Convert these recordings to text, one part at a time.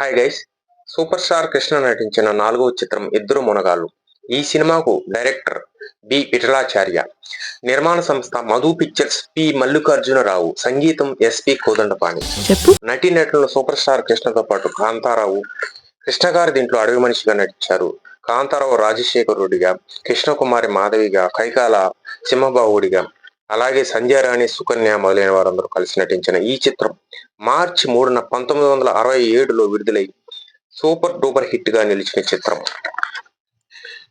Hi guys super star Krishna నటించిన నాలుగవ చిత్రం ఇద్దరు మునగాళ్ళు. ఈ సినిమాకు డైరెక్టర్ బి విఠలాచార్య నిర్మాణ సంస్థ మధు పిక్చర్స్ పి. మల్లికార్జునరావు సంగీతం ఎస్పి కోదండపాణి. నటి నటులు సూపర్ స్టార్ కృష్ణతో పాటు కాంతారావు కృష్ణ గారి దీంట్లో అడవి మనిషిగా నటించారు. కాంతారావు రాజశేఖరుడిగా కృష్ణకుమారి మాధవిగా కైకాల సింహబాహుడిగా అలాగే సంధ్యారాణి సుకన్య మొదలైన వారందరూ కలిసి నటించిన ఈ చిత్రం మార్చి మూడున పంతొమ్మిది వందల అరవై ఏడులో విడుదలై సూపర్ డూపర్ హిట్గా నిలిచిన చిత్రం.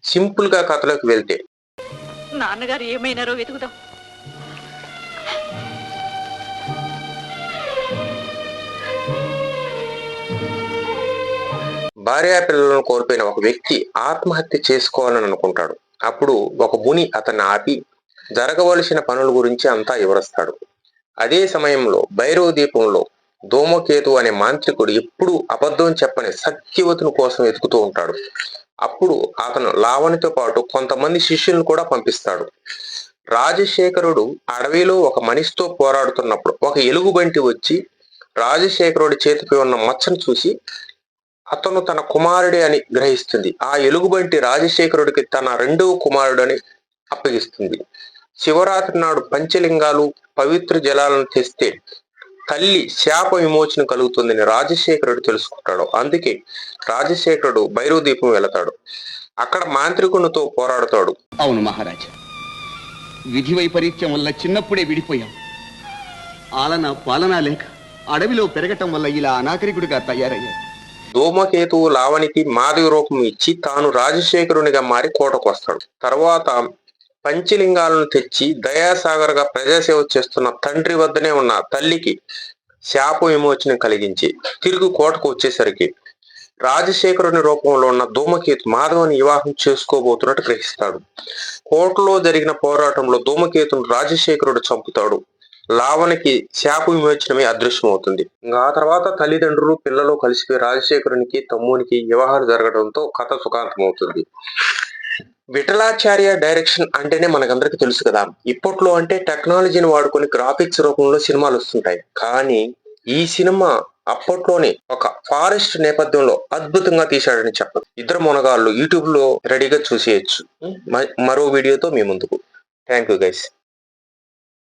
సింపుల్గా కథలోకి వెళ్తే నాన్నగారు ఏమైనారో వెతుకుదాం. భార్యా పిల్లలను కోల్పోయిన ఒక వ్యక్తి ఆత్మహత్య చేసుకోవాలని అనుకుంటాడు. అప్పుడు ఒక ముని అతన్ని ఆపి జరగవలసిన పనుల గురించి అంతా వివరిస్తాడు. అదే సమయంలో భైరవ దీపంలో ధూమకేతు అనే మాంత్రికుడు ఎప్పుడూ అబద్ధం చెప్పని సత్యవతుని కోసం వెతుకుతూ ఉంటాడు. అప్పుడు అతను లావణితో పాటు కొంతమంది శిష్యులను కూడా పంపిస్తాడు. రాజశేఖరుడు అడవిలో ఒక మనిషితో పోరాడుతున్నప్పుడు ఒక ఎలుగుబంటి వచ్చి రాజశేఖరుడి చేతిపై ఉన్న మచ్చను చూసి అతను తన కుమారుడే అని గ్రహిస్తుంది. ఆ ఎలుగుబంటి రాజశేఖరుడికి తన రెండవ కుమారుడని అప్పగిస్తుంది. శివరాత్రి నాడు పంచలింగాలు పవిత్ర జలాలను తెస్తే తల్లి శాప విమోచన కలుగుతుందని రాజశేఖరుడు తెలుసుకుంటాడు. అందుకే రాజశేఖరుడు భైరవ దీపం వెళతాడు. అక్కడ మాంత్రికునితో పోరాడతాడు. అవును మహారాజా. విధి వైపరీత్యం వల్ల చిన్నప్పుడే విడిపోయాం. ఆలన పాలన లేక అడవిలో పెరగటం వల్ల ఇలా అనాగరికుడిగా తయారయ్యాడు ధూమకేతువు లావణికి మాధవి రూపం ఇచ్చి తాను రాజశేఖరునిగా మారి కోటకు వస్తాడు. తర్వాత పంచలింగాలను తెచ్చి దయాసాగర్గా ప్రజాసేవ చేస్తున్న తండ్రి వద్దనే ఉన్న తల్లికి శాప విమోచన కలిగించి తిరుగు కోటకు వచ్చేసరికి రాజశేఖరుని రూపంలో ఉన్న ధూమకేతు మాధవని వివాహం చేసుకోబోతున్నట్టు గ్రహిస్తాడు. కోటలో జరిగిన పోరాటంలో ధూమకేతును రాజశేఖరుడు చంపుతాడు. లావణకి శాప విమోచనమే అదృశ్యమవుతుంది. ఇంకా ఆ తర్వాత తల్లిదండ్రులు పిల్లలు కలిసిపోయి రాజశేఖరునికి తమ్మునికి వివాహాలు జరగడంతో కథ సుఖాంతమవుతుంది. విఠలాచార్య డైరెక్షన్ అంటేనే మనకందరికి తెలుసు కదా. ఇప్పట్లో అంటే టెక్నాలజీని వాడుకొని గ్రాఫిక్స్ రూపంలో సినిమాలు వస్తుంటాయి. కానీ ఈ సినిమా అప్పట్లోనే ఒక ఫారెస్ట్ నేపథ్యంలో అద్భుతంగా తీశాడని చెప్పదు ఇద్దరు మునగాళ్ళు యూట్యూబ్లో రెడీగా చూసేయచ్చు. మరో వీడియోతో మీ ముందుకు. Thank you guys